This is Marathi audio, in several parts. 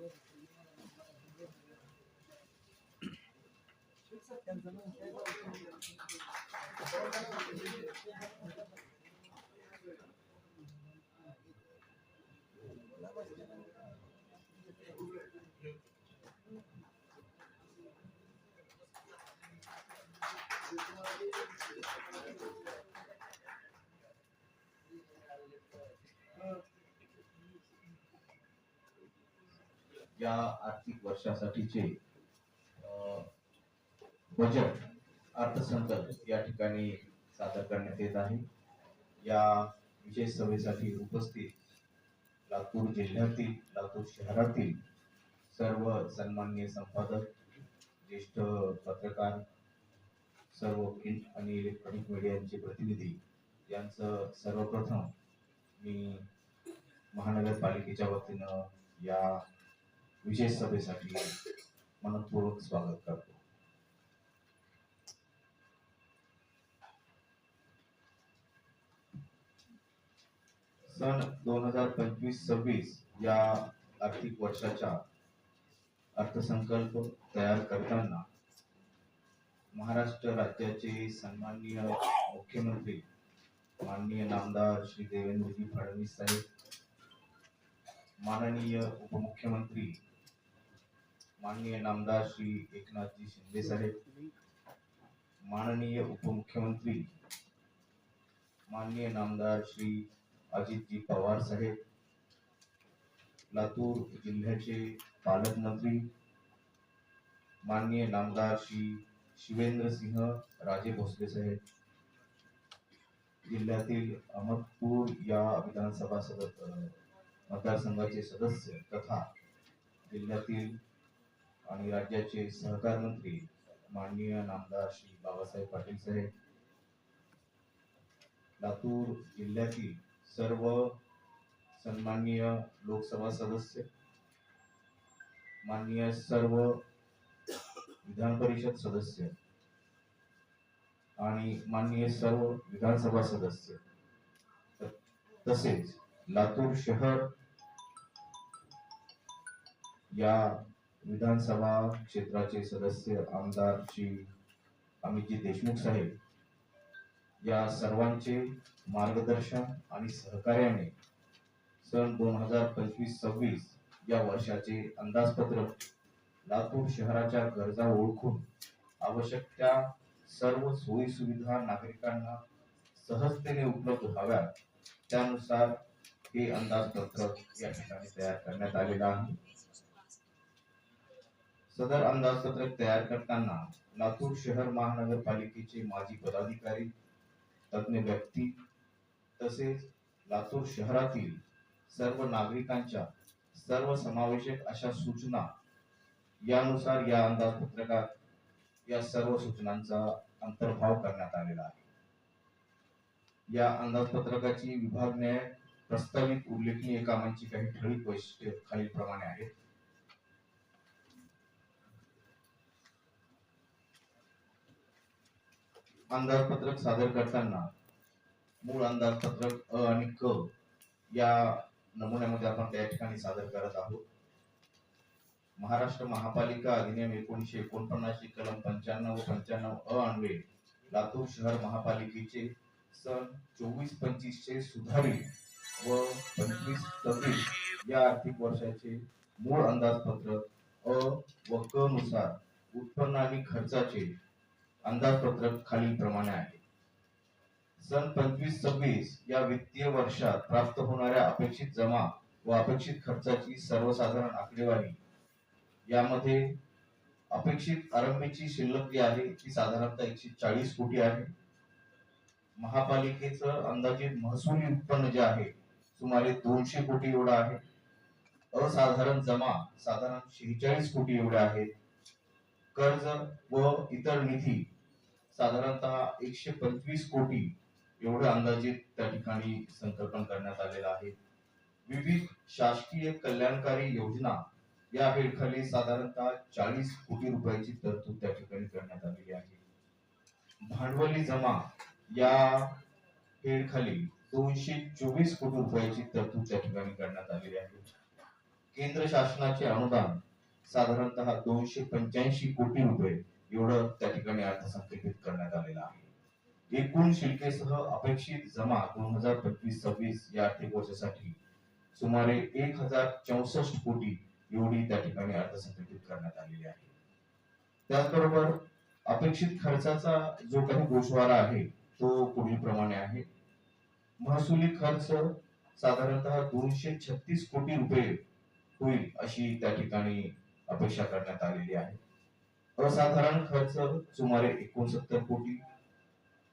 Uh, या आर्थिक वर्षासाठीचे बजेट अर्थसंकल्प या ठिकाणी सादर करण्यात येत आहे. या विशेष सभेसाठी उपस्थित लातूर जिल्ह्यातील लातूर शहरातील सर्व सन्माननीय संपादक ज्येष्ठ पत्रकार सर्व प्रिंट आणि इलेक्ट्रॉनिक मीडियाचे प्रतिनिधी यांचं सर्वप्रथम मी महानगरपालिकेच्या वतीनं या विशेष सभेसाठी मनपूर्वक स्वागत करतो. सन दोन हजार पंचवीस सव्वीस या आर्थिक वर्षाचा अर्थसंकल्प तयार करताना महाराष्ट्र राज्याचे सन्माननीय मुख्यमंत्री माननीय नामदार श्री देवेंद्रजी फडणवीस साहेब माननीय उपमुख्यमंत्री माननीय नामदार श्री एकनाथजी शिंदे साहेब माननीय उपमुख्यमंत्री माननीय नामदार श्री अजितजी पवार साहेब लातूर जिल्ह्याचे पालकमंत्री माननीय नामदार श्री शिवेंद्र सिंह राजे भोसले साहेब जिल्ह्यातील अहमदपूर या विधानसभा सदस्य मतदारसंघाचे सदस्य तथा जिल्ह्यातील आणि राज्याचे सहकार मंत्री माननीय नामदार श्री बाबासाहेब पाटील साहेब. लातूर जिल्ह्यातील सर्व सन्माननीय लोकसभा सदस्य माननीय सर्व विधान परिषद सदस्य आणि माननीय सर्व विधानसभा सदस्य. तसेच लातूर शहर या विधानसभा क्षेत्राचे सदस्य आमदार श्री अमितजी देशमुख साहेब या सर्वांचे मार्गदर्शन आणि सहकार्याने सन दोन हजार पंचवीस सव्वीस या वर्षाचे अंदाजपत्रक लातूर शहराच्या गरजा ओळखून आवश्यक त्या सर्व सोयी सुविधा नागरिकांना सहजतेने उपलब्ध व्हाव्यात त्यानुसार हे अंदाजपत्रक या ठिकाणी तयार करण्यात आलेलं आहे. सदर अंदाजपत्रक तयार करताना लातूर शहर महानगरपालिकेचे माजी पदाधिकारी तज्ञ व्यक्ती तसेच लातूर शहरातील सर्व नागरिकांच्या सर्व समावेशक अशा सूचना यानुसार या अंदाजपत्रकात या सर्व सूचनांचा अंतर्भाव करण्यात आलेला आहे. या अंदाजपत्रकाची विभागने प्रस्तावित उल्लेखनीय कामांची काही ठळक वैशिष्ट्ये खालीलप्रमाणे आहेत. अंदाजपत्रक सादर करताना मूळ अंदाजपत्रक अ आणि क या नमुन्यामध्ये आपण त्या ठिकाणी सादर करत आहोत. महाराष्ट्र महापालिका अधिनियम एकोणीशे एकोणपन्नास कलम पंच्याण्णव व पंच्याण्णव अ अन्वे लातूर शहर महापालिकेचे सन चोवीस पंचवीसचे सुधारित व पंचवीस सव्वीस या आर्थिक वर्षाचे मूळ अंदाजपत्रक अ व क नुसार उत्पन्न आणि खर्चाचे अंदाजपत्रक खालीलप्रमाणे आहे. सन पंचवीस सव्वीस या वित्तीय वर्षात प्राप्त होणाऱ्या अपेक्षित जमा व अपेक्षित खर्चाची सर्वसाधारण आकडेवारी. यामध्ये अपेक्षित आरंभीची शिल्लक जी आहे ती साधारणतः एकशे चाळीस कोटी आहे. महापालिकेचं अंदाजित महसुली उत्पन्न जे आहे सुमारे दोनशे कोटी एवढं आहे. असाधारण जमा साधारण शेहेचाळीस कोटी एवढे आहेत. कर्ज व इतर निधी साधारणतः एकशे पंचवीस कोटी एवढं अंदाजित त्या ठिकाणी संकल्पन करण्यात आलेलं आहे. विविध शासकीय कल्याणकारी योजना या हेडखाली साधारणतः चाळीस कोटी रुपयाची तरतूद त्या ठिकाणी करण्यात आलेली आहे. भांडवली जमा या हेडखाली दोनशे चोवीस कोटी रुपयाची तरतूद त्या ठिकाणी करण्यात आलेली आहे. केंद्र शासनाचे अनुदान साधारणतः दोनशे पंच्याऐंशी कोटी रुपये एवढं त्या ठिकाणी अर्थसंकल्पित करण्यात आलेलं आहे. एकूण शिल्केसह अपेक्षित जमा दोन हजार पंचवीस सव्वीस या आर्थिक वर्षासाठी सुमारे एक हजार चौसष्ट कोटी एवढी त्या ठिकाणी अर्थसंकल्पित करण्यात आलेली आहे. त्याचबरोबर अपेक्षित खर्चाचा जो काही गोषवारा आहे तो पुढील प्रमाणे आहे. महसुली खर्च साधारणतः दोनशे छत्तीस कोटी रुपये होईल अशी त्या ठिकाणी अपेक्षा करण्यात आलेली आहे. असाधारण खर्च सुमारे एकोणसत्तर कोटी.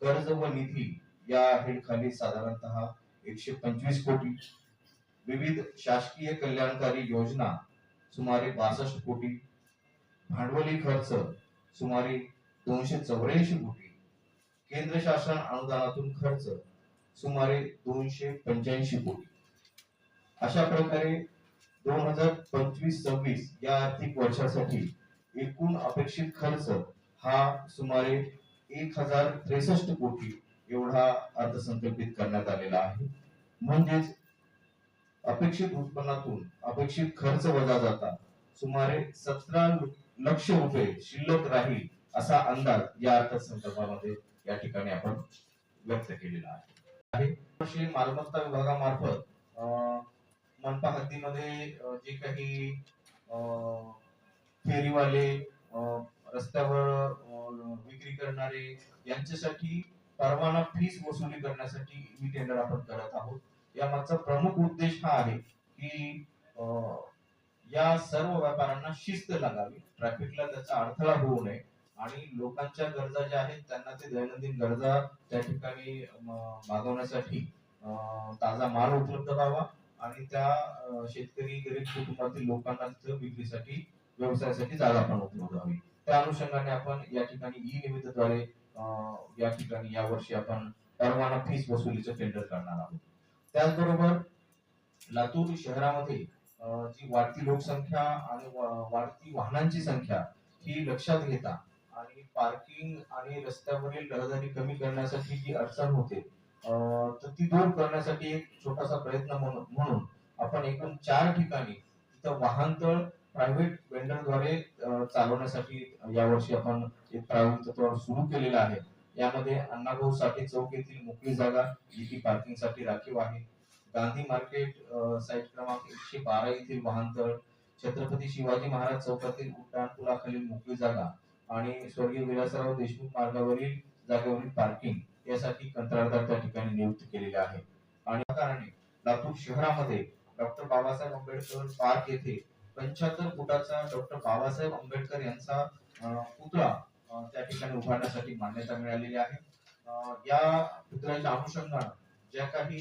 कर्ज व निधी या हेडखाली साधारणतः एकशे पंचवीस कोटी. विविध शासकीय कल्याणकारी योजना सुमारे बासष्ट कोटी. भांडवली खर्च सुमारे दोनशे चौऱ्याऐंशी कोटी. केंद्र शासन अनुदानातून खर्च सुमारे दोनशे पंच्याऐंशी कोटी. अशा प्रकारे दोन हजार पंचवीस सव्वीस या आर्थिक वर्षासाठी एकूण अपेक्षित खर्च हा सुमारे एक हजार त्रेसष्ट कोटी एवढा अर्थसंकल्पित करण्यात आलेला आहे. म्हणजेच अपेक्षित उत्पन्नातून अपेक्षित खर्च वजा जाता सुमारे सतरा लक्ष रुपये शिल्लक राहील असा अंदाज या अर्थसंकल्पामध्ये या ठिकाणी आपण व्यक्त केलेला आहे. मालमत्ता विभागामार्फत मनपा हद्दीमध्ये जे काही फेरीवाले रस्त्यावर विक्री करणारे यांच्यासाठी परवाना फीस वसुली करण्यासाठी मी टेंडर आपण करत आहोत. यामागचा प्रमुख उद्देश हा आहे की या सर्व व्यापाऱ्यांना शिस्त लागावी. ट्रॅफिकला त्याचा अडथळा होऊ नये. आणि लोकांच्या गरजा ज्या आहेत त्यांना ते दैनंदिन गरजा त्या ठिकाणी भागवण्यासाठी ताजा माल उपलब्ध व्हावा. आणि त्या शेतकरी गरीब कुटुंबातील लोकांना तिथं विक्रीसाठी व्यवसायासाठी जागा पण उपलब्ध हवी त्या अनुषंगाने आपण या ठिकाणी ई निमित्तद्वारे या ठिकाणी या वर्षी आपण परवाना फीस वसुलीचं टेंडर करणार आहोत. त्याचबरोबर लातूर शहरामध्ये जी वाढती लोकसंख्या आणि वाढती वाहनांची संख्या ही लक्षात घेता आणि पार्किंग आणि रस्त्यावरील रहदारी कमी करण्यासाठी जी अडचण होते तर ती दूर करण्यासाठी एक छोटासा प्रयत्न म्हणून म्हणून आपण एकूण चार ठिकाणी तिथं वाहनतळ प्रायव्हेट वेंडरद्वारे चालवण्यासाठी यावर्षी आपण एक प्रायोगिक तत्वावर सुरू केलेलं आहे. यामध्ये अण्णाभाऊ साठे चौक येथील मोकळी जागा जी की पार्किंगसाठी राखीव आहे. गांधी मार्केट साईट क्रमांक एकशे बारा येथील वाहनतळ छत्रपती शिवाजी महाराज चौकातील उड्डाणपुलाखालील मोकळी जागा आणि स्वर्गीय विलासराव देशमुख मार्गावरील जागेवरील पार्किंग यासाठी कंत्राटदार त्या ठिकाणी नियुक्त केलेले आहे. आणि या कारणाने लातूर शहरामध्ये डॉक्टर बाबासाहेब आंबेडकर पार्क येथे पंच्याहत्तर फुटाचा डॉक्टर बाबासाहेब आंबेडकर यांचा पुतळा त्या ठिकाणी उभारण्यासाठी मान्यता मिळालेली आहे. या पुतळ्याच्या अनुषंगानं ज्या काही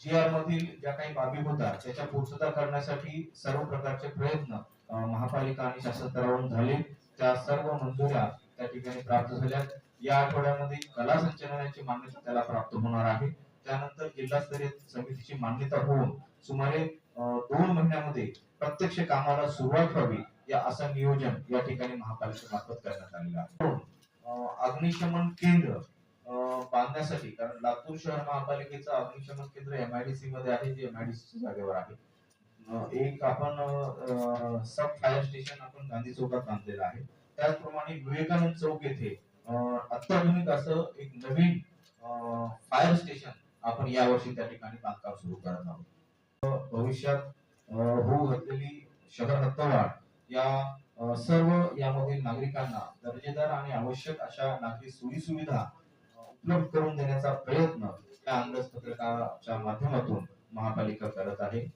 जी आर मधील ज्या काही बाबी होत्या त्याच्या पूर्तता करण्यासाठी सर्व प्रकारचे प्रयत्न महापालिका आणि शासन स्तरावरून झाले. त्या सर्व मंजुऱ्या त्या ठिकाणी प्राप्त झाल्या या आठवड्यामध्ये कला संचलनाची मान्यता त्याला प्राप्त होणार आहे. त्यानंतर जिल्हास्तरीय समितीची मान्यता होऊन सुमारे दोन महिन्यामध्ये प्रत्यक्ष कामाला सुरुवात व्हावी या असं नियोजन या ठिकाणी महापालिकेमार्फत करण्यात आलेलं आहे. अग्निशमन केंद्र बांधण्यासाठी कारण लातूर शहर महापालिकेचं अग्निशमन केंद्र एमआयडीसी मध्ये आहे जे एमआयडीसी जागेवर आहे. एक आपण सब फायर स्टेशन आपण गांधी चौकात बांधलेलं आहे. त्याचप्रमाणे विवेकानंद चौक येथे अत्याधुनिक असं एक नवीन फायर स्टेशन आपण यावर्षी त्या ठिकाणी बांधकाम सुरू करत आहोत. भविष्यात होऊ घातलेली शहर हत्तवाढ या सर्व यामधील नागरिकांना दर्जेदार आणि आवश्यक अशा नागरी सोयी सुविधा उपलब्ध करून देण्याचा प्रयत्न या अंदाजपत्रकाच्या माध्यमातून महापालिका करत आहे.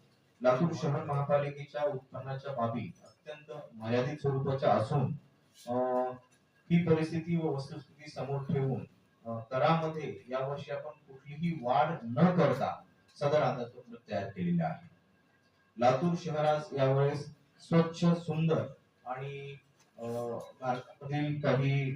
लातूर शहर महापालिकेच्या उत्पन्नाच्या बाबी अत्यंत मर्यादित स्वरूपाच्या असून अं, ही परिस्थिती व वस्तुस्थिती समोर ठेवून करामध्ये यावर्षी आपण कुठलीही वाढ न करता सदर अंदाजपत्रक तयार केलेले आहे. लातूर शहरास यावेळेस स्वच्छ सुंदर आणि भारतातील काही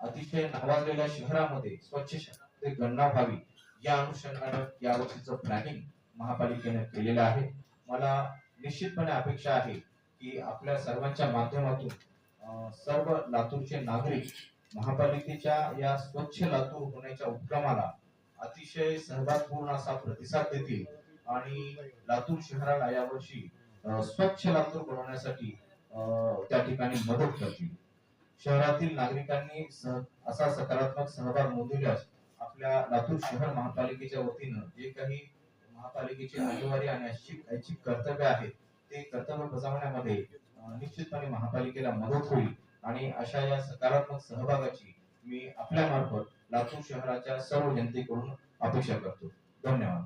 अतिशय नावाजलेल्या शहरामध्ये स्वच्छ शहरामध्ये गणना व्हावी या अनुषंगानं यावर्षीचं प्लॅनिंग महापालिकेने केलेलं आहे. मला निश्चितपणे अपेक्षा आहे की आपल्या सर्वांच्या माध्यमातून सर्व लातूरचे नागरिक महापालिकेच्या या स्वच्छ लातूर होण्याच्या उपक्रमाला अतिशय सहभागपूर्ण असा प्रतिसाद देतील आणि लातूर शहराला यावर्षी स्वच्छ लातूर बनवण्यासाठी त्या ठिकाणी मदत करतील. शहरातील नागरिकांनी असा सकारात्मक सहभाग नोंदवल्यास आपल्या लातूर शहर महापालिकेच्या वतीनं जे काही महापालिकेची अनिवार्य आणि ऐच्छिक ऐच्छिक कर्तव्य आहेत ते कर्तव्य बजावण्यामध्ये निश्चितपणे महापालिकेला मदत होईल. आणि अशा या सकारात्मक सहभागाची मी आपल्या मार्फत लातूर शहराच्या सर्व जनतेकडून अपेक्षा करतो. धन्यवाद.